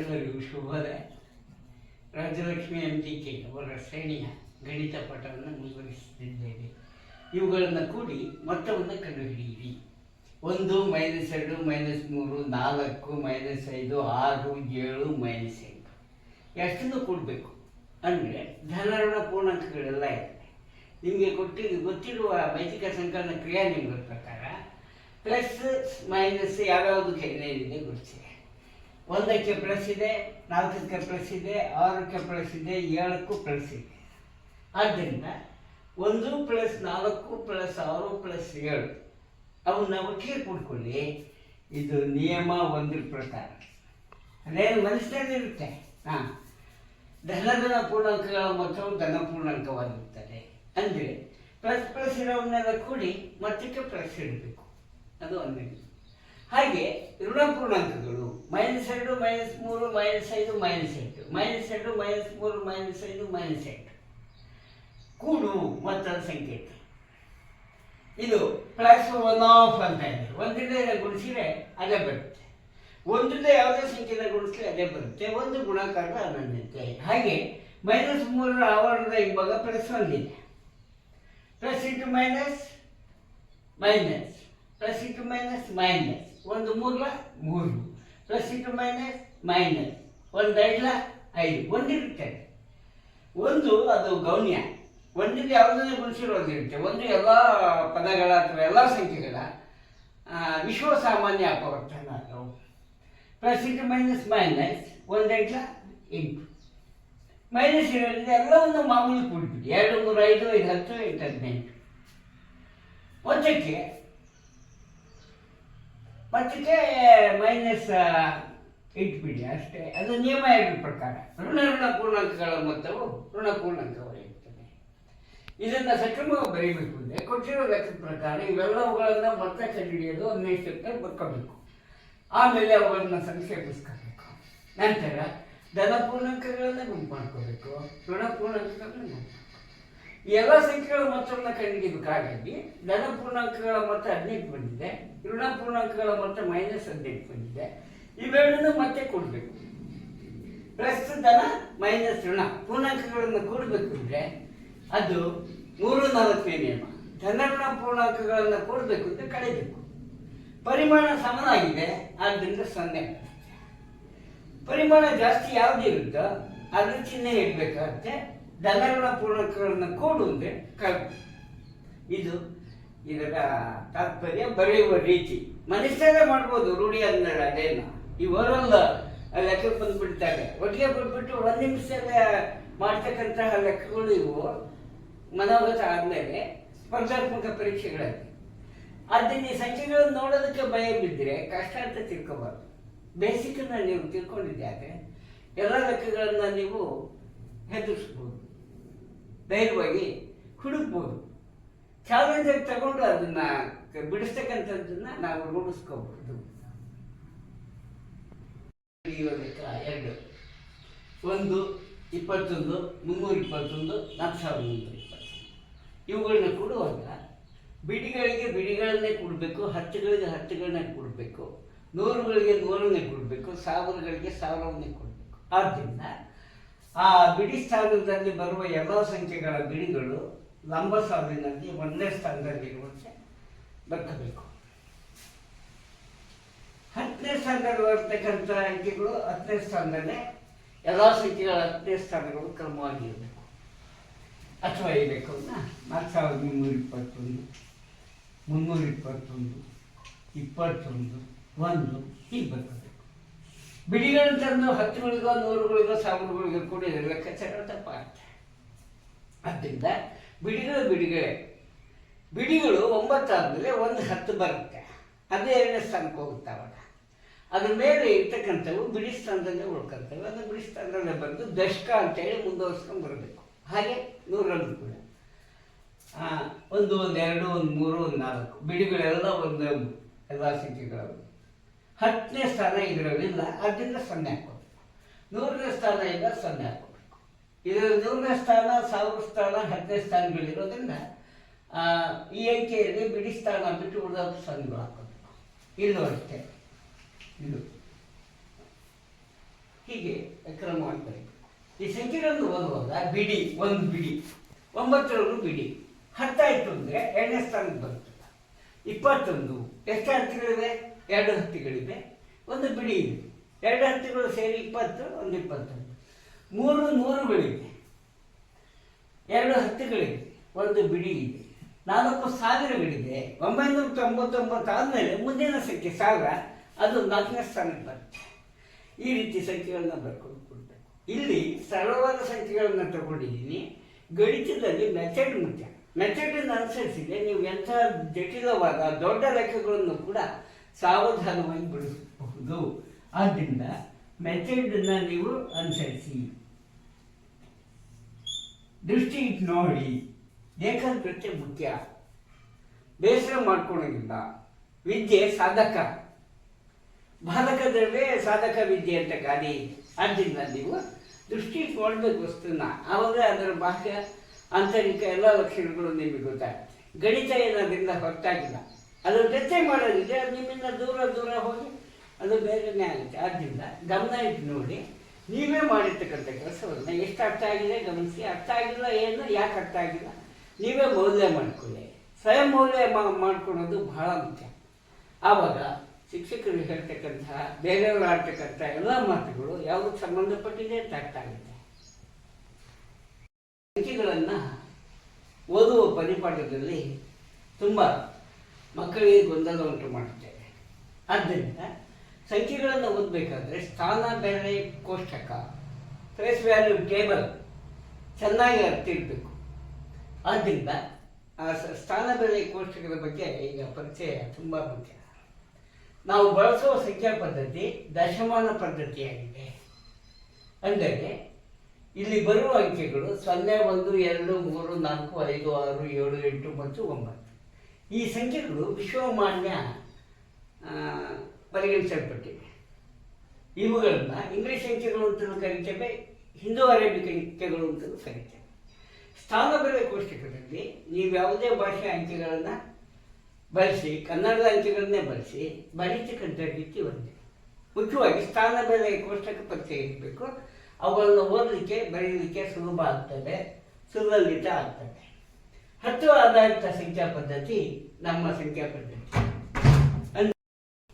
ಎಲ್ಲರಿಗೂ ಶುಭೋದಯ Rajalakshmi M T K ಅವರ ಶ್ರೇಣಿಯ ಗಣಿತ ಪಾಠವನ್ನು ಮುಂದುವರಿಸುತ್ತಿದ್ದೇವೆ. ಇವುಗಳನ್ನು ಕೂಡಿ ಮೊತ್ತವನ್ನು ಕಂಡುಹಿಡಿಯಿರಿ. ಒಂದು ಮೈನಸ್ ಎರಡು ಮೈನಸ್ ಮೂರು ನಾಲ್ಕು ಮೈನಸ್ ಐದು ಆರು ಏಳು ಮೈನಸ್ ಎಂಟು. ಎಷ್ಟನ್ನು ಕೂಡಬೇಕು? ಅಂದರೆ ಧನಋಣ ಪೂರ್ಣಾಂಕಗಳೆಲ್ಲ ಇದೆ ನಿಮಗೆ ಕೊಟ್ಟಿ ಗೊತ್ತಿರುವ ವೈದಿಕ ಸಂಕಲನ ಕ್ರಿಯಾ ನಿಮ್ಮ ಪ್ರಕಾರ, ಪ್ಲಸ್ ಮೈನಸ್ ಯಾವ್ಯಾವುದು ಏನೇನಿದೆ ಗುರುತಿಸಿದೆ ಒಂದಕ್ಕೆ ಪ್ಲಸ್ ಇದೆ ನಾಲ್ಕಕ್ಕೆ ಪ್ಲಸ್ ಇದೆ ಆರಕ್ಕೆ ಪ್ಲಸ್ ಇದೆ ಏಳಕ್ಕೂ ಪ್ಲಸ್ ಇದೆ ಆದ್ದರಿಂದ ಒಂದು ಪ್ಲಸ್ ನಾಲ್ಕು ಪ್ಲಸ್ ಆರು ಪ್ಲಸ್ ಏಳು ಅವನ್ನ ಒಟ್ಟಿಗೆ ಕೂಡ್ಕೊಳ್ಳಿ ಇದು ನಿಯಮ ಒಂದ್ರ ಪ್ರಕಾರ. ಅದೇನು ಮನಸ್ಸಿನಲ್ಲಿರುತ್ತೆ ಹಾಂ. ಧನಧನ ಪೂರ್ಣಾಂಕಗಳ ಮೊತ್ತವು ಧನ ಅಂದರೆ ಪ್ಲಸ್ ಪ್ಲಸ್ ಇರೋವನ್ನೆಲ್ಲ ಕೂಡಿ ಮತ್ತಕ್ಕೆ ಪ್ಲಸ್ ಇಡಬೇಕು. ಅದು ಒಂದೇ. ಹಾಗೆ ಋಣ ಪೂರ್ಣಾಂಕಗಳು ಮೈನಸ್ ಎರಡು ಮೈನಸ್ ಮೂರು ಮೈನಸ್ ಐದು ಮೈನಸ್ ಎಂಟು ಮೈನಸ್ ಎರಡು ಮೈನಸ್ ಮೂರು ಮೈನಸ್ ಐದು ಮೈನಸ್ ಎಂಟು. ಕೂಡು ಮೊತ್ತದ ಸಂಕೇತ ಇದು ಪ್ಲಸ್ ಒನ್ ಆಫ್ ಅಂತ ಇದೆ ಒಂದರಿಂದ ಗುಣಿಸಿದ್ರೆ ಅದೇ ಬರುತ್ತೆ. ಒಂದರಿಂದ ಯಾವುದೇ ಸಂಖ್ಯೆನ ಗುಣಿಸಿದ್ರೆ ಅದೇ ಬರುತ್ತೆ. ಒಂದು ಗುಣಾಕಾರದ ಅನನ್ಯತೆ ಹಾಗೆ ಮೈನಸ್ ಮೂರರ ಆವರಣದ ಇವಾಗ ಪ್ಲಸ್ ಒಂದಿದೆ plus into minus minus plus into minus minus ಒಂದು ಮೂರ್ಲ ಮೂರು. ಪ್ಲಸ್ ಇಟ್ಟು ಮೈನಸ್ ಮೈನಸ್ ಒಂದು ಐದ್ಲ ಐದು. ಒಂದಿರುತ್ತೆ. ಒಂದು ಅದು ಗೌಣ್ಯ. ಒಂದಿಗೆ ಯಾವುದನ್ನೇ ಗುಣಿಸಿರೋದಿರುತ್ತೆ ಒಂದು ಎಲ್ಲ ಪದಗಳ ಅಥವಾ ಎಲ್ಲ ಸಂಖ್ಯೆಗಳ ವಿಶ್ವ ಸಾಮಾನ್ಯ ಅದು ಪ್ಲಸ್ ಇಟ್ಟು ಮೈನಸ್ ಮೈನಸ್ ಒಂದು ಐಡ್ಲ ಎಂಟು. ಮೈನಸ್ ಇರೋದ್ರಿಂದ ಎಲ್ಲವನ್ನು ಮಾಮೂಲಿ ಕೂಡಿಬಿಟ್ಟು ಎರಡು, ಮೂರು, ಐದು ಐದು, ಹತ್ತು, ಎಂಟು, ಹದಿನೆಂಟು. ಮೊತ್ತಕ್ಕೆ ಮೊತ್ತಕ್ಕೆ ಮೈನಸ್ ಇಟ್ಬಿಡಿ ಅಷ್ಟೇ. ಅದು ನಿಯಮ ಎರಡು ಪ್ರಕಾರ. ಋಣ ಋಣ ಪೂರ್ಣಾಂಕಗಳ ಮೊತ್ತವು ಋಣ ಪೂರ್ಣಾಂಕವಾಗಿರ್ತದೆ ಇದನ್ನು ಸಕ್ರಮವಾಗಿ ಬರೀಬೇಕು ಅಂದರೆ ಕೊಟ್ಟಿರೋ ಲೆಕ್ಕದ ಪ್ರಕಾರ ಇವೆಲ್ಲವುಗಳನ್ನು ಮೊತ್ತ ಕಂಡುಹಿಡಿಯೋದು ಸ್ಟೆಪ್ನಲ್ಲಿ ಬರ್ಕೋಬೇಕು. ಆಮೇಲೆ ಅವುಗಳನ್ನು ಸಂಕ್ಷೇಪಿಸ್ಕೋಬೇಕು. ನಂತರ ಧನ ಪೂರ್ಣಾಂಕಗಳನ್ನ ಗುಂಪು ಮಾಡ್ಕೋಬೇಕು. ಋಣ ಪೂರ್ಣಾಂಕಗಳನ್ನ ಗುಂಪು ಎಲ್ಲ ಸಂಖ್ಯೆಗಳ ಮೊತ್ತವನ್ನು ಕಂಡುಹಿಡಿಯಬೇಕಾಗಿ ಧನ ಪೂರ್ಣಾಂಕಗಳ ಮೊತ್ತ ಹದಿನೆಂಟು ಬಂದಿದೆ, ಋಣ ಪೂರ್ಣಾಂಕಗಳ ಮೊತ್ತ ಮೈನಸ್ ಹದಿನೆಂಟು ಬಂದಿದೆ. ಇವೆರಡನ್ನು ಮತ್ತೆ ಕೊಡಬೇಕು. ಪ್ಲಸ್ ಧನ ಮೈನಸ್ ಋಣ ಪೂರ್ಣಾಂಕಗಳನ್ನು ಕೂಡಬೇಕು ಅಂದರೆ ಅದು ಮೂರು ನಾಲ್ಕನೇ ನಿಯಮ. ಧನ, ಋಣ, ಪೂರ್ಣಾಂಕಗಳನ್ನು ಕೂಡಬೇಕು ಅಂತ ಕಳೆಯಬೇಕು. ಪರಿಮಾಣ ಸಮನಾಗಿದೆ, ಆದ್ದರಿಂದ ಸೊನ್ನೆ. ಪರಿಮಾಣ ಜಾಸ್ತಿ ಯಾವ್ದು ಇರುತ್ತೋ ಅದ್ರ ಚಿಹ್ನೆ ಇಡಬೇಕಾಗುತ್ತೆ. ಧನಗಳ ಪೂರಕಗಳನ್ನು ಕೂಡು ಅಂದರೆ ಇದು ಇದರ ತಾತ್ಪರ್ಯ ಬರೆಯುವ ರೀತಿ. ಮನುಷ್ಯರೇ ಮಾಡ್ಬೋದು ರೂಢಿ ಅಂದ್ರೆ ಅದೇನು? ಓರಲ್ ಲೆಕ್ಕ ಬಂದ್ಬಿಡ್ತಾರೆ. ಒಟ್ಟಿಗೆ ಬಂದ್ಬಿಟ್ಟು ಒಂದು ನಿಮಿಷದ ಮಾಡ್ತಕ್ಕಂತಹ ಲೆಕ್ಕಗಳು ಇವು. ಮನೋಗತ ಆದಮೇಲೆ ಸ್ಪರ್ಧಾತ್ಮಕ ಪರೀಕ್ಷೆಗಳಲ್ಲಿ. ಆದ್ದರಿಂದ ಈ ಸಂಖ್ಯೆಗಳನ್ನು ನೋಡೋದಕ್ಕೆ ಭಯ ಬಿದ್ದರೆ ಕಷ್ಟ ಅಂತ ತಿಳ್ಕೊಬಾರ್ದು. ಬೇಸಿಕನ್ನ ನೀವು ತಿಳ್ಕೊಂಡಿದ್ದೆ ಎಲ್ಲ ಲೆಕ್ಕಗಳನ್ನು ನೀವು ಹೆದರಿಸ್ಬೋದು. ಧೈರ್ಯವಾಗಿ ಹುಡುಕ್ಬೋದು. ಚಾಲೆಂಜಾಗಿ ತಗೊಂಡು ಅದನ್ನ ಬಿಡಿಸ್ತಕ್ಕಂಥದ್ದನ್ನ ನಾವು ರೂಢಿಸ್ಕೋಬಹುದು ಎರಡು. ಒಂದು, ಇಪ್ಪತ್ತೊಂದು, ಮುನ್ನೂರ ಇಪ್ಪತ್ತೊಂದು ನಾಲ್ಕು ಸಾವಿರದ ಮುನ್ನೂರ ಇಪ್ಪತ್ತೊಂದು. ಇವುಗಳನ್ನ ಕೊಡುವಾಗ ಬಿಡಿಗಳಿಗೆ ಬಿಡಿಗಳನ್ನೇ ಕೊಡಬೇಕು, ಹತ್ತುಗಳಿಗೆ ಹತ್ತುಗಳನ್ನೇ ಕೊಡಬೇಕು, ನೂರುಗಳಿಗೆ ನೂರನ್ನೇ ಕೊಡಬೇಕು, ಸಾವಿರಗಳಿಗೆ ಸಾವಿರವನ್ನೇ ಕೊಡಬೇಕು. ಆದ್ದರಿಂದ ಆ ಬಿಡಿ ಸ್ಥಾನದಲ್ಲಿ ಬರುವ ಎಲ್ಲ ಸಂಖ್ಯೆಗಳ ಬಿಡಿಗಳು ಲಂಬ ಸಾಲಿನಲ್ಲಿ ಒಂದನೇ ಸ್ಥಾನದಲ್ಲಿರುವಂತೆ ಬರ್ಕಬೇಕು ಹತ್ತನೇ ಸ್ಥಾನದಲ್ಲಿ ಬರ್ತಕ್ಕಂಥ ಅಂಕೆಗಳು ಹತ್ತನೇ ಸ್ಥಾನದಲ್ಲೇ ಎಲ್ಲ ಸಂಖ್ಯೆಗಳ ಹತ್ತನೇ ಸ್ಥಾನಗಳು ಕ್ರಮವಾಗಿ ಇರಬೇಕು. ಅಥವಾ ಇರಬೇಕು ಅಂತ ನಾಲ್ಕು ಸಾವಿರದ ಮುನ್ನೂರ ಇಪ್ಪತ್ತೊಂದು ಮುನ್ನೂರ ಇಪ್ಪತ್ತೊಂದು ಇಪ್ಪತ್ತೊಂದು, ಒಂದು ಹೀಗೆ ಬರ್ತದೆ. ಬಿಡಿಗಳನ್ನು ತಂದು ಹತ್ತುಗಳಿಗೋ, ನೂರುಗಳಿಗೋ, ಸಾವಿರಗಳಿಗೋ ಕೂಡ ಲೆಕ್ಕಾಚಾರ ತಪ್ಪಾಗುತ್ತೆ. ಆದ್ದರಿಂದ ಬಿಡಿಗಳು ಬಿಡಿಗಳೇ ಬಿಡಿಗಳು ಒಂಬತ್ತಾದಮೇಲೆ ಒಂದು ಹತ್ತು ಬರುತ್ತೆ. ಅದೇ ಎರಡನೇ ಸ್ಥಾನಕ್ಕೆ ಹೋಗುತ್ತೆ ಅವಾಗ. ಅದ್ರ ಮೇಲೆ ಇರ್ತಕ್ಕಂಥವು ಬಿಡಿ ಸ್ಥಾನದಲ್ಲೇ ಉಳ್ಕೊಳ್ತವೆ ಅದು ಬಿಡಿ ಸ್ಥಾನದಲ್ಲೇ ಬಂದು ದಶಕ ಅಂತೇಳಿ ಮುಂದುವರ್ಸ್ಕೊಂಡು ಬರಬೇಕು. ಹಾಗೆ ನೂರಲ್ಲೂ ಕೂಡ. ಒಂದು ಒಂದು ಎರಡು ಒಂದು ಮೂರು, ಒಂದು ನಾಲ್ಕು. ಬಿಡಿಗಳೆಲ್ಲ ಒಂದು ಎಲ್ಲ ಸಂಖ್ಯೆಗಳು ಹತ್ತನೇ ಸ್ಥಾನ ಇದರಲ್ಲಿಲ್ಲ ಆದ್ದರಿಂದ ಸೊನ್ನೆ ಹಾಕೋದು ನೂರನೇ ಸ್ಥಾನ ಇಲ್ಲ, ಸೊನ್ನೆ ಹಾಕೋಬೇಕು ಇದರ ನೂರನೇ ಸ್ಥಾನ, ಸಾವಿರ ಸ್ಥಾನ, ಹತ್ತನೇ ಸ್ಥಾನಗಳಿರೋದ್ರಿಂದ ಈ ಅಂಕೆಯಲ್ಲಿ ಬಿಡಿ ಸ್ಥಾನ ಬಿಟ್ಟು ಉಳಿದ ಸೊನ್ನೆಗಳು ಹಾಕೋಬೇಕು ಇಲ್ಲೂ ಅಷ್ಟೇ. ಇದು. ಹೀಗೆ ಕ್ರಮವಾಗಿ ಬರೀಬೇಕು ಈ ಸಂಖ್ಯೆಗಳನ್ನು ಓದುವಾಗ ಬಿಡಿ, ಒಂದು ಬಿಡಿ ಒಂಬತ್ತರವರೆಗೂ ಬಿಡಿ. ಹತ್ತಾಯಿತು ಅಂದರೆ ಎರಡನೇ ಸ್ಥಾನಕ್ಕೆ ಬರ್ತದೆ ಇಪ್ಪತ್ತೊಂದು ಎಷ್ಟು ಹತ್ತಿಗಳಿವೆ? ಎರಡು ಹತ್ತಿಗಳಿವೆ. ಒಂದು ಬಿಡಿ ಇದೆ. ಎರಡು ಹತ್ತಿಗಳು ಸೇರಿ ಇಪ್ಪತ್ತು, ಒಂದು ಇಪ್ಪತ್ತೊಂದು ಮೂರು ನೂರುಗಳಿವೆ. ಎರಡು ಹತ್ತಿಗಳಿವೆ. ಒಂದು ಬಿಡಿ ಇದೆ. ನಾಲ್ಕು ಸಾವಿರಗಳಿದೆ. ಒಂಬೈನೂರ ತೊಂಬತ್ತೊಂಬತ್ತು ಆದಮೇಲೆ ಮುಂದಿನ ಸಂಖ್ಯೆ ಸಾವಿರ. ಅದು ನಾಲ್ಕನೇ ಸ್ಥಾನಕ್ಕೆ ಬರುತ್ತೆ. ಈ ರೀತಿ ಸಂಖ್ಯೆಗಳನ್ನ ಬರ್ಕೊಂಡು ಇಲ್ಲಿ ಸರಳವಾದ ಸಂಖ್ಯೆಗಳನ್ನ ತಗೊಂಡಿದ್ದೀನಿ. ಗಣಿತದಲ್ಲಿ ಮೆಥಡ್ ಮುಖ್ಯ. ಮೆಥಡನ್ನು ಅನುಸರಿಸಿದ್ರೆ ನೀವು ಎಂಥ ಜಟಿಲವಾದ ದೊಡ್ಡ ಲೆಕ್ಕಗಳನ್ನು ಕೂಡ ಸಾವಧಾನವಾಗಿ ಬಿಡಿಸಬಹುದು. ಆದ್ದರಿಂದ ಮೆಥಡನ್ನು ನೀವು ಅನುಸರಿಸಿ. ದೃಷ್ಟಿ ಇಟ್ಟು ನೋಡಿ ಏಕಾಗ್ರತೆ ಮುಖ್ಯ. ಬೇಸರ ಮಾಡ್ಕೊಳ್ಳೋದಿಲ್ಲ. ವಿದ್ಯೆ ಸಾಧಕ. ಬಾಧಕದಲ್ಲೇ ಸಾಧಕ ವಿದ್ಯೆ ಅಂತ ಗಾದಿ. ಆದ್ದರಿಂದ ನೀವು ದೃಷ್ಟಿ ನೋಡ್ಬೇಕು ವಸ್ತುನ. ಆವಾಗ ಅದರ ಬಾಹ್ಯ ಆಂತರಿಕ ಎಲ್ಲ ಲಕ್ಷಣಗಳು ನಿಮಗೆ ಗೊತ್ತಾಗುತ್ತೆ. ಗಣಿತ ಏನದರಿಂದ ಹೊರತಾಗಿಲ್ಲ. ಅದು ಜೊತೆ ಮಾಡೋದಿದೆ, ಅದು ನಿಮ್ಮಿಂದ ದೂರ ದೂರ ಹೋಗಿ ಅದು ಬೇರೆನೇ ಆಗುತ್ತೆ. ಆದ್ದರಿಂದ ಗಮನ ಇಟ್ಟು ನೋಡಿ, ನೀವೇ ಮಾಡಿರ್ತಕ್ಕಂಥ ಕೆಲಸವನ್ನು ಎಷ್ಟು ಅರ್ಥ ಆಗಿದೆ ಗಮನಿಸಿ. ಅರ್ಥ ಆಗಿಲ್ಲ ಏನು, ಯಾಕೆ ಅರ್ಥ ಆಗಿಲ್ಲ? ನೀವೇ ಮೌಲ್ಯ ಮಾಡ್ಕೊಳ್ಳಿ. ಸ್ವಯಂ ಮೌಲ್ಯ ಮಾಡ್ಕೊಳ್ಳೋದು ಬಹಳ ಮುಖ್ಯ. ಆವಾಗ ಶಿಕ್ಷಕರು ಹೇಳ್ತಕ್ಕಂತಹ ಬೇರೆಯವರು ಆಡ್ತಕ್ಕಂಥ ಎಲ್ಲ ಮಾತುಗಳು ಯಾವುದಕ್ಕೆ ಸಂಬಂಧಪಟ್ಟಿದೆ ಅಂತ ಅರ್ಥ ಆಗುತ್ತೆ. ಸಂಖ್ಯೆಗಳನ್ನು ಓದುವ ಪರಿಪಾಠದಲ್ಲಿ ತುಂಬ ಮಕ್ಕಳಿಗೆ ಗೊಂದಲ ಉಂಟು ಮಾಡುತ್ತೇವೆ. ಆದ್ದರಿಂದ ಸಂಖ್ಯೆಗಳನ್ನು ಓದಬೇಕಾದ್ರೆ ಸ್ಥಾನ ಬೆಲೆ ಕೋಷ್ಟಕ ಫೇಸ್ ವ್ಯಾಲ್ಯೂ ಟೇಬಲ್ ಚೆನ್ನಾಗಿ ಅರ್ತಿರ್ಬೇಕು ಆದ್ದರಿಂದ ಆ ಸ್ಥಾನ ಬೆಲೆ ಕೋಷ್ಟಕದ ಬಗ್ಗೆ ಈಗ ಪರಿಚಯ ತುಂಬ ಮುಖ್ಯ. ನಾವು ಬಳಸುವ ಸಂಖ್ಯಾ ಪದ್ಧತಿ ದಶಮಾನ ಪದ್ಧತಿಯಾಗಿದೆ. ಅಂದರೆ ಇಲ್ಲಿ ಬರುವ ಅಂಕೆಗಳು ಸೊನ್ನೆ, ಒಂದು, ಎರಡು, ಮೂರು, ನಾಲ್ಕು, ಐದು, ಆರು, ಏಳು, ಎಂಟು ಮತ್ತು ಒಂಬತ್ತು. ಈ ಸಂಖ್ಯೆಗಳು ವಿಶ್ವಮಾನ್ಯ ಪರಿಗಣಿಸಲ್ಪಟ್ಟಿವೆ. ಇವುಗಳನ್ನು ಇಂಗ್ಲಿಷ್ ಅಂಕೆಗಳು ಅಂತಲೂ ಕರಿತೇವೆ, ಹಿಂದೂ ಅರೇಬಿಕ್ ಅಂಕೆಗಳು ಅಂತಲೂ ಕರಿತೇವೆ. ಸ್ಥಾನ ಬೆಲೆ ಕೋಷ್ಟಕದಲ್ಲಿ ನೀವು ಯಾವುದೇ ಭಾಷೆ ಅಂಕೆಗಳನ್ನು ಬಳಸಿ, ಕನ್ನಡದ ಅಂಕೆಗಳನ್ನೇ ಬಳಸಿ, ಬರೀತಕ್ಕಂಥ ರೀತಿ ಒಂದೇ ಮುಖ್ಯವಾಗಿ ಸ್ಥಾನ ಬೆಲೆ ಕೋಷ್ಟಕ ಪರಿಚಯ ಇರಬೇಕು. ಅವುಗಳನ್ನು ಓದಲಿಕ್ಕೆ ಬರೆಯಲಿಕ್ಕೆ ಸುಲಭ ಆಗ್ತದೆ, ಸುಲಲಿತ ಆಗ್ತದೆ. ಹತ್ತು ಆಧಾರಿತ ಸಂಖ್ಯಾ ಪದ್ಧತಿ ನಮ್ಮ ಸಂಖ್ಯಾ ಪದ್ಧತಿ.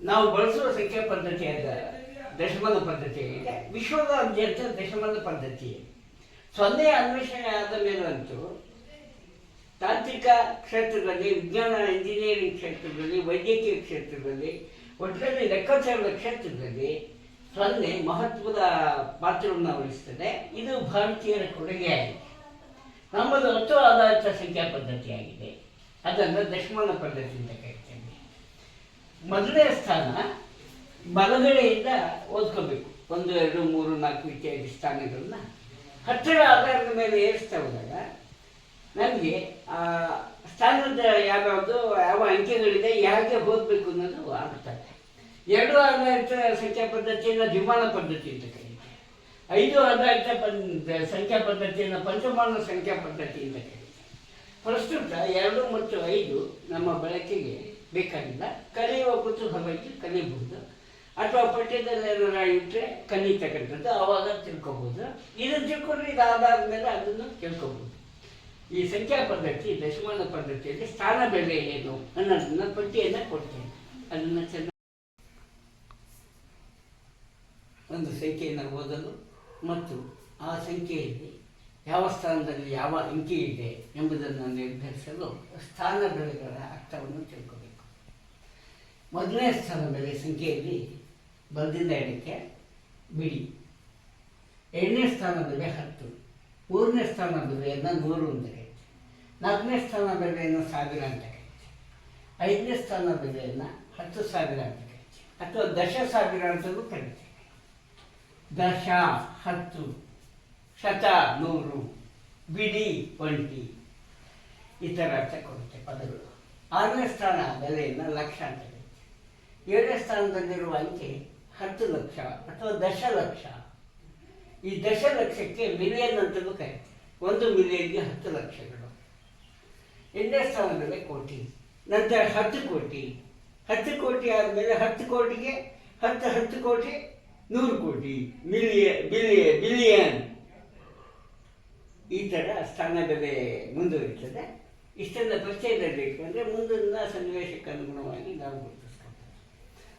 ನಾವು ಬಳಸುವ ಸಂಖ್ಯಾ ಪದ್ಧತಿ ಇದೆ ವಿಶ್ವದಾದ್ಯಂತ ದಶಮಾನ ಪದ್ಧತಿ. ಸೊನ್ನೆ ಅನ್ವೇಷಣೆ ಆದ ಮೇಲಂತೂ ತಾಂತ್ರಿಕ ಕ್ಷೇತ್ರದಲ್ಲಿ, ವಿಜ್ಞಾನ ಇಂಜಿನಿಯರಿಂಗ್ ಕ್ಷೇತ್ರದಲ್ಲಿ, ವೈದ್ಯಕೀಯ ಕ್ಷೇತ್ರದಲ್ಲಿ ಒಟ್ಟಿನಲ್ಲಿ ಲೆಕ್ಕಾಚಾರದ ಕ್ಷೇತ್ರದಲ್ಲಿ ಸೊನ್ನೆ ಮಹತ್ವದ ಪಾತ್ರವನ್ನು ವಹಿಸ್ತದೆ ಇದು ಭಾರತೀಯರ ಕೊಡುಗೆಯಾಗಿದೆ. ನಮ್ಮದು ಹತ್ತು ಆಧಾರಿತ ಸಂಖ್ಯಾ ಪದ್ಧತಿಯಾಗಿದೆ. ಅದನ್ನು ದಶಮಾನ ಪದ್ಧತಿ ಅಂತ ಕರಿತೇವೆ ಮೊದಲನೇ ಸ್ಥಾನ ಬಲಗಡೆಯಿಂದ ಓದ್ಕೋಬೇಕು. ಒಂದು, ಎರಡು, ಮೂರು, ನಾಲ್ಕು ಇತ್ಯಾದಿ ಸ್ಥಾನಗಳನ್ನ. ಹತ್ತಿರ ಆಧಾರದ ಮೇಲೆ ಏರಿಸ್ತಾ ಹೋದಾಗ ನಮಗೆ ಸ್ಥಾನದ ಯಾವ್ಯಾವುದು, ಯಾವ ಅಂಕೆಗಳಿದೆ ಯಾಕೆ ಓದಬೇಕು ಅನ್ನೋದು ಆಗುತ್ತದೆ ಎರಡು ಆಧಾರಿತ ಸಂಖ್ಯಾ ಪದ್ಧತಿಯನ್ನು ದ್ವಿಮಾನ ಪದ್ಧತಿ ಅಂತ ಕರೀತೀವಿ ಐದು ಆಧಾರಿತ ಪದ್ ಸಂಖ್ಯಾ ಪದ್ಧತಿಯನ್ನು ಪಂಚಮಾನ ಸಂಖ್ಯಾ ಪದ್ಧತಿ ಅಂತ ಕರೀತೀವಿ ಪ್ರಸ್ತುತ ಎರಡು ಮತ್ತು ಐದು ನಮ್ಮ ಬಳಕೆಗೆ ಬೇಕಾಗಿಲ್ಲ. ಕಲಿಯುವ ಕುತೂಹಲವಾಗಿ ಕಲಿಯಬಹುದು. ಅಥವಾ ಪಠ್ಯದಲ್ಲಿ ಏನಾರ ಇಟ್ಟರೆ ಕಲಿತಕ್ಕಂಥದ್ದು ಆವಾಗ ತಿಳ್ಕೊಬೋದು ಇದನ್ನು ತಿಳ್ಕೊಂಡ್ರೆ ಇದು ಆಧಾರದ ಮೇಲೆ ಅದನ್ನು ತಿಳ್ಕೊಬೋದು ಈ ಸಂಖ್ಯಾ ಪದ್ಧತಿ, ದಶಮಾನ ಪದ್ಧತಿಯಲ್ಲಿ ಸ್ಥಾನ ಬೆಲೆ ಏನು ಅನ್ನೋದನ್ನ ಪಟ್ಟಿಯನ್ನು ಕೊಡ್ತೇನೆ. ಅದನ್ನು ಚೆನ್ನಾಗಿ ಒಂದು ಸಂಖ್ಯೆಯನ್ನು ಓದಲು ಮತ್ತು ಆ ಸಂಖ್ಯೆಯಲ್ಲಿ ಯಾವ ಸ್ಥಾನದಲ್ಲಿ ಯಾವ ಅಂಕಿ ಇದೆ ಎಂಬುದನ್ನು ನಿರ್ಧರಿಸಲು ಸ್ಥಾನ ಬೆಲೆಗಳ ಅರ್ಥವನ್ನು ತಿಳ್ಕೋಬೇಕು. ಮೊದಲನೇ ಸ್ಥಾನ ಬೆಲೆ ಸಂಖ್ಯೆಯಲ್ಲಿ ಬಲದಿಂದ ಎಡಕ್ಕೆ ಬಿಡಿ. ಎರಡನೇ ಸ್ಥಾನ ಬೆಲೆ ಹತ್ತು. ಮೂರನೇ ಸ್ಥಾನ ಬೆಲೆಯನ್ನು ನೂರು ಅಂತ ಕರೀತೀವಿ ನಾಲ್ಕನೇ ಸ್ಥಾನ ಬೆಲೆಯನ್ನು ಸಾವಿರ ಅಂತ ಕರೀತೀವಿ ಐದನೇ ಸ್ಥಾನ ಬೆಲೆಯನ್ನು ಹತ್ತು ಸಾವಿರ ಅಂತ ಕರೀತೀವಿ ಅಥವಾ ದಶ ಸಾವಿರ ಅಂತಲೂ ಕರಿತೀವಿ. ದಶ, ಹತ್ತು, ಶತ, ನೂರು, ಬಿಡಿ, ಒಂಟಿ, ಈ ಥರ ಅರ್ಥ ಕೊಡುತ್ತೆ ಪದಗಳು. ಆರನೇ ಸ್ಥಾನ ಬೆಲೆಯನ್ನು ಲಕ್ಷ ಅಂತ ಏಳನೇ ಸ್ಥಾನದಲ್ಲಿರುವ ಅಂಕೆ ಹತ್ತು ಲಕ್ಷ ಅಥವಾ ದಶಲಕ್ಷ ಈ ದಶಲಕ್ಷಕ್ಕೆ ಮಿಲಿಯನ್ ಅಂತಲೂ ಕರೀತೀವಿ ಒಂದು ಮಿಲಿಯನ್ಗೆ ಹತ್ತು ಲಕ್ಷಗಳು. ಎಂಟನೇ ಸ್ಥಾನದಲ್ಲಿ ಕೋಟಿ, ನಂತರ ಹತ್ತು ಕೋಟಿ. ಹತ್ತು ಕೋಟಿ ಆದಮೇಲೆ ಹತ್ತು ಕೋಟಿಗೆ, ಹತ್ತು ಹತ್ತು ಕೋಟಿ ನೂರು ಕೋಟಿ ಮಿಲಿಯ ಬಿಲಿಯ ಬಿಲಿಯನ್ ಈ ಥರ ಸ್ಥಾನ ಬೆಲೆ ಮುಂದುವರಿತದೆ. ಇಷ್ಟೆಲ್ಲ ಪರಿಚಯದಲ್ಲಿ ಅಂದ್ರೆ ಮುಂದಿನ ಸನ್ನಿವೇಶಕ್ಕೆ ಅನುಗುಣವಾಗಿ ನಾವು ಗುರುತಿಸ್ಕೊಂಡು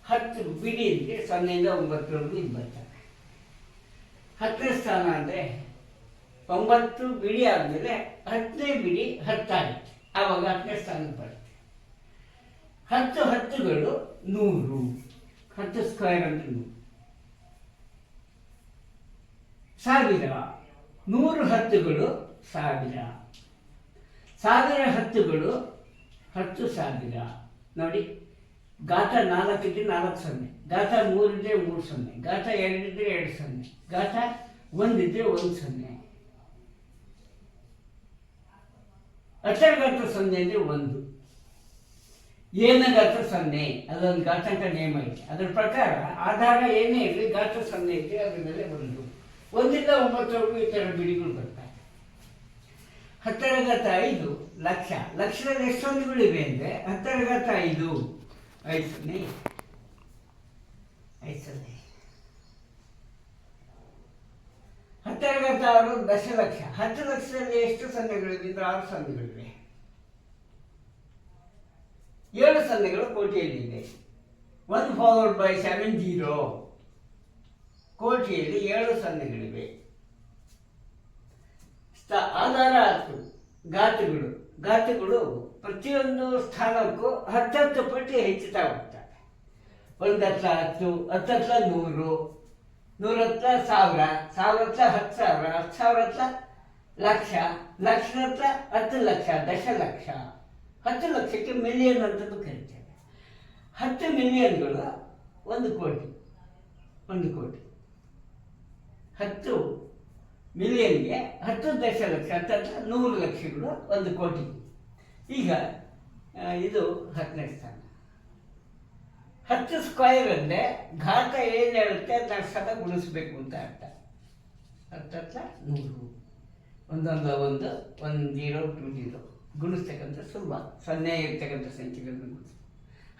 ಹತ್ತು ಬಿಡಿ ಅಂದರೆ ಸೊನ್ನೆಯಿಂದ ಒಂಬತ್ತರವರೆಗೂ ಇದು ಬರ್ತಾರೆ ಹತ್ತನೇ ಸ್ಥಾನ ಅಂದರೆ ಒಂಬತ್ತು ಬಿಡಿ ಆದಮೇಲೆ ಹತ್ತನೇ ಬಿಡಿ ಹತ್ತಾಗುತ್ತೆ. ಆವಾಗ ಹತ್ತನೇ ಸ್ಥಾನ ಬರುತ್ತೆ. ಹತ್ತು ಹತ್ತುಗಳು ನೂರು. ಹತ್ತು ಸ್ಕ್ವೇರ್ ಅಂದರೆ ನೂರು. ಸಾವಿರ. ನೂರು ಹತ್ತುಗಳು ಸಾವಿರ. ಸಾವಿರ ಹತ್ತುಗಳು ಹತ್ತು ಸಾವಿರ. ನೋಡಿ ಗಾತ ನಾಲ್ಕಿದ್ರೆ ನಾಲ್ಕು ಸೊನ್ನೆ. ಗಾತ ಮೂರಿದ್ರೆ ಮೂರು ಸೊನ್ನೆ. ಗಾತ ಎರಡಿದ್ರೆ ಎರಡು ಸೊನ್ನೆ. ಗಾತ ಒಂದಿದ್ರೆ ಒಂದು ಸೊನ್ನೆ. ಅಕ್ಷರಗಾತ್ರ ಸೊನ್ನೆ ಅಂದರೆ ಒಂದು. ಏನ ಗಾತ್ರ ಸೊನ್ನೆ? ಅದೊಂದು ಗಾತಂಕ ನಿಯಮ ಇದೆ ಅದರ ಪ್ರಕಾರ ಆಧಾರ ಏನೇ ಇರಲಿ ಗಾತ್ರ ಸೊನ್ನೆ ಇದ್ರೆ ಅದ್ರ ಮೇಲೆ ಒಂದು. ಒಂದಿಂದ ಒಂಬತ್ತರವರೆಗೂ ಈ ಥರ ಬಿಡಿಗಳು ಹತ್ತರ ಘಾತ ಐದು ಲಕ್ಷ. ಲಕ್ಷದಲ್ಲಿ ಎಷ್ಟೊಂದು ಸೊನ್ನೆಗಳಿವೆ ಅಂದರೆ ಹತ್ತರ ಘಾತ ಐದು ಐದು ಸೊನ್ನೆ ಐದು ಸೊನ್ನೆ ಹತ್ತರ ಘಾತ ಆರು ದಶಲಕ್ಷ. ಹತ್ತು ಲಕ್ಷದಲ್ಲಿ ಎಷ್ಟು ಸೊನ್ನೆಗಳಿವೆ ಆರು ಸೊನ್ನೆಗಳಿವೆ ಏಳು ಸೊನ್ನೆಗಳು ಕೋಟಿಯಲ್ಲಿದೆ one forward by seven zero ಕೋಟಿಯಲ್ಲಿ ಏಳು ಸೊನ್ನೆಗಳಿವೆ ಸ್ಥ- ಆಧಾರ ಹತ್ತು ಗಾತುಗಳು ಗಾತುಗಳು ಪ್ರತಿಯೊಂದು ಸ್ಥಾನಕ್ಕೂ ಹತ್ತತ್ತು ಪಟ್ಟಿ ಹೆಚ್ಚುತ್ತಾ ಹೋಗ್ತವೆ ಒಂದು ಹತ್ತ ಹತ್ತು ನೂರು ನೂರ ಹತ್ರ ಸಾವಿರ ಸಾವಿರ ಹತ್ತ ಸಾವಿರ, ಹತ್ತು ಸಾವಿರ ಹತ್ತ ಲಕ್ಷ ಲಕ್ಷ ಹತ್ತು ಲಕ್ಷ, ದಶಲಕ್ಷ, ಹತ್ತು ಲಕ್ಷಕ್ಕೆ ಮಿಲಿಯನ್ ಅಂತಲೂ ಕರಿತೇವೆ. ಹತ್ತು ಮಿಲಿಯನ್ಗಳು ಒಂದು ಕೋಟಿ ಒಂದು ಕೋಟಿ. ಹತ್ತು ಮಿಲಿಯನ್ಗೆ ಹತ್ತು ದಶಲಕ್ಷ ಹತ್ತತ್ರ ನೂರು ಲಕ್ಷಗಳು ಒಂದು ಕೋಟಿ. ಈಗ ಇದು ಹತ್ತನೇ ಸ್ಥಾನ ಹತ್ತು ಸ್ಕ್ವೇರ್ ಅಂದರೆ ಘಾತ ಏನು ಹೇಳುತ್ತೆ ಅದನ್ನು ಸದಾ ಗುಣಿಸ್ಬೇಕು ಅಂತ ಅರ್ಥ. ಹತ್ತತ್ರ ನೂರು ಒಂದೊಂದು ಒಂದು ಒಂದು ಜೀರೋ ಟು ಜೀರೋ ಗುಣಿಸ್ತಕ್ಕಂಥ ಸುಲಭ. ಸೊನ್ನೆ ಇರ್ತಕ್ಕಂಥ ಸಂಖ್ಯೆಗಳನ್ನು ಗುಣಿಸ್.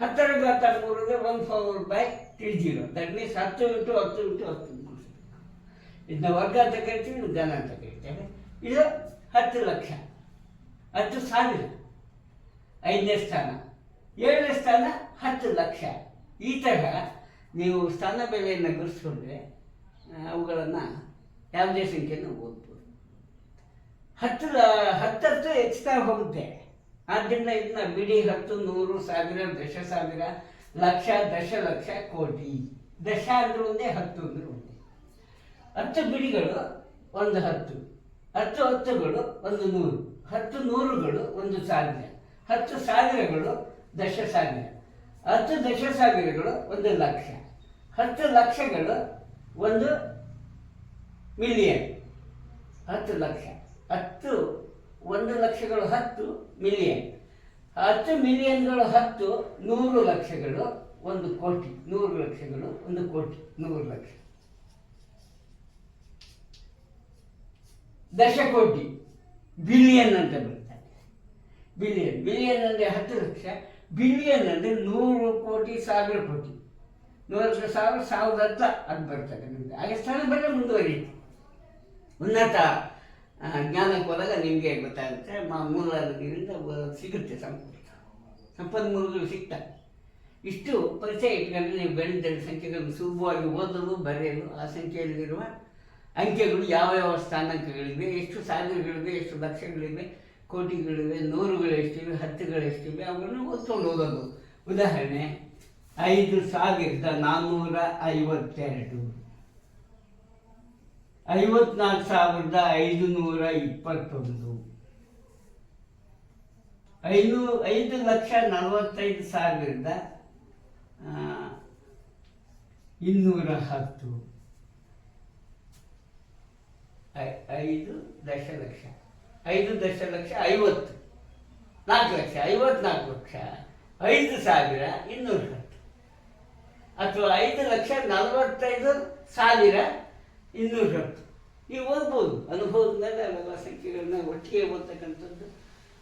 ಹತ್ತರ ಘಾತ ಅಂದರೆ one four by three zero that means ಹತ್ತು ಇಂಟು ಹತ್ತು ಇಂಟು ಹತ್ತು. ಗುಣಿಸ್ಬೇಕು ಇದನ್ನ ವರ್ಗ ಅಂತ ಕರಿತೀವಿ ಇದು ಘನ ಅಂತ ಕರಿತೇವೆ ಇದು ಹತ್ತು ಲಕ್ಷ, ಹತ್ತು ಸಾವಿರ. ಐದನೇ ಸ್ಥಾನ. ಏಳನೇ ಸ್ಥಾನ ಹತ್ತು ಲಕ್ಷ. ಈ ತರಹ ನೀವು ಸ್ಥಾನ ಬೆಲೆಯನ್ನು ಗುರುತಿಸ್ಕೊಂಡ್ರೆ ಅವುಗಳನ್ನು ಯಾವುದೇ ಸಂಖ್ಯೆಯನ್ನು ಓದ್ಬೋದು. ಹತ್ತು ಹತ್ತತ್ತು ಹೆಚ್ಚುತ್ತಾ ಹೋಗುತ್ತೆ. ಆದ್ದರಿಂದ ಇದನ್ನ ಬಿಡಿ, ಹತ್ತು, ನೂರು ಸಾವಿರ, ದಶ ಸಾವಿರ, ಲಕ್ಷ ದಶಲಕ್ಷ ಕೋಟಿ. ದಶ ಅಂದ್ರೆ ಒಂದೇ, ಹತ್ತು ಅಂದ್ರೆ ಹತ್ತು ಬಿಡಿಗಳು ಒಂದು ಹತ್ತು. ಹತ್ತು ಹತ್ತುಗಳು ಒಂದು ನೂರು. ಹತ್ತು ನೂರುಗಳು ಒಂದು ಸಾವಿರ ಹತ್ತು ಸಾವಿರಗಳು ದಶ ಸಾವಿರ ಹತ್ತು ದಶ ಸಾವಿರಗಳು ಒಂದು ಲಕ್ಷ. ಹತ್ತು ಲಕ್ಷಗಳು ಒಂದು ಮಿಲಿಯನ್. ಹತ್ತು ಲಕ್ಷ. ಹತ್ತು, ಒಂದು ಲಕ್ಷಗಳು ಹತ್ತು ಮಿಲಿಯನ್. ಹತ್ತು ಮಿಲಿಯನ್ಗಳು ಹತ್ತು ನೂರು ಲಕ್ಷಗಳು ಒಂದು ಕೋಟಿ. ನೂರು ಲಕ್ಷಗಳು ಒಂದು ಕೋಟಿ. ನೂರು ಲಕ್ಷ. ದಶಕೋಟಿ, ಬಿಲಿಯನ್ ಅಂತ ಬರ್ತದೆ ಬಿಲಿಯನ್ ಬಿಲಿಯನ್ ಅಂದರೆ ಹತ್ತು ಲಕ್ಷ, ಬಿಲಿಯನ್ ಅಂದರೆ ನೂರು ಕೋಟಿ, ಸಾವಿರ ಕೋಟಿ. ನೂರು ಸಾವಿರ, ಸಾವಿರದ ಹತ್ತ, ಅದು ಬರ್ತದೆ ನಿಮಗೆ ಹಾಗೆ ಸ್ಥಾನ ಬೆಲೆ ಮುಂದುವರಿಯುತ್ತೆ. ಉನ್ನತ ಜ್ಞಾನಕ್ಕೆ ಹೋದಾಗ ನಿಮಗೆ ಗೊತ್ತಾಗುತ್ತೆ, ಮಾ ಮೂಲ ನದಿಯಿಂದ ಬ- ಸಿಗುತ್ತೆ ಸಂಪೂರ್ಣ ಸಂಪನ್ಮೂಲಗಳು ಸಿಗ್ತವೆ ಇಷ್ಟು ಪರಿಚಯ ಇಟ್ಕೊಂಡ್ರೆ ನೀವು ಗಣಿತದ ಸಂಖ್ಯೆಗಳನ್ನು ಸುಲಭವಾಗಿ ಓದಲು, ಬರೆಯಲು ಆ ಸಂಖ್ಯೆಯಲ್ಲಿರುವ ಅಂಕೆಗಳು ಯಾವ ಯಾವ ಸ್ಥಾನಾಂಕಗಳಿವೆ, ಎಷ್ಟು ಸಾವಿರಗಳಿವೆ ಎಷ್ಟು ಲಕ್ಷಗಳಿವೆ, ಕೋಟಿಗಳಿವೆ ನೂರುಗಳು ಎಷ್ಟಿವೆ ಹತ್ತುಗಳು ಎಷ್ಟಿವೆ ಓದ್ಕೊಂಡು ಹೋಗೋದು ಉದಾಹರಣೆ, ಐದು ಸಾವಿರದ ನಾನ್ನೂರ ಐವತ್ತೆರಡು. ಐವತ್ನಾಲ್ಕು ಸಾವಿರದ ಐದು ನೂರ ಇಪ್ಪತ್ತೊಂದು. ಐದು ಐದು ಲಕ್ಷ ನಲವತ್ತೈದು ಸಾವಿರದ ಇನ್ನೂರ ಹತ್ತು. ಐದು ದಶಲಕ್ಷ. ಐದು ದಶಲಕ್ಷ, ಐವತ್ತು. ನಾಲ್ಕು ಲಕ್ಷ, ಐವತ್ನಾಲ್ಕು ಲಕ್ಷ. ಐದು ಸಾವಿರ, ಇನ್ನೂರ ಹತ್ತು. ಅಥವಾ ಐದು ಲಕ್ಷ ನಲವತ್ತೈದು ಸಾವಿರ, ಇನ್ನೂರ ಹತ್ತು. ನೀವು ಓದ್ಬೋದು. ಅನುಭವದ ಮೇಲೆ ಅವೆಲ್ಲ ಸಂಖ್ಯೆಗಳನ್ನ ಒಟ್ಟಿಗೆ ಓದ್ತಕ್ಕಂಥದ್ದು,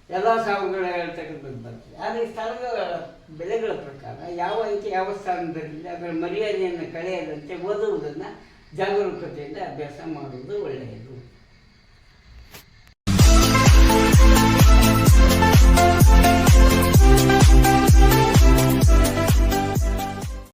ಎಲ್ಲ ಸಾವುಗಳು ಹೇಳ್ತಕ್ಕಂಥದ್ದು ಬರ್ತದೆ. ಆದರೆ ಸ್ಥಳಗಳ ಬೆಲೆಗಳ ಪ್ರಕಾರ ಯಾವ ಅಂಕೆ ಯಾವ ಸ್ಥಾನದಲ್ಲಿ ಅದರ ಮರ್ಯಾದೆಯನ್ನು ಕಳೆಯದಂತೆ ಓದುವುದನ್ನು ಜಾಗರೂಕತೆಯಿಂದ ಅಭ್ಯಾಸ ಮಾಡುವುದು ಒಳ್ಳೆಯದು.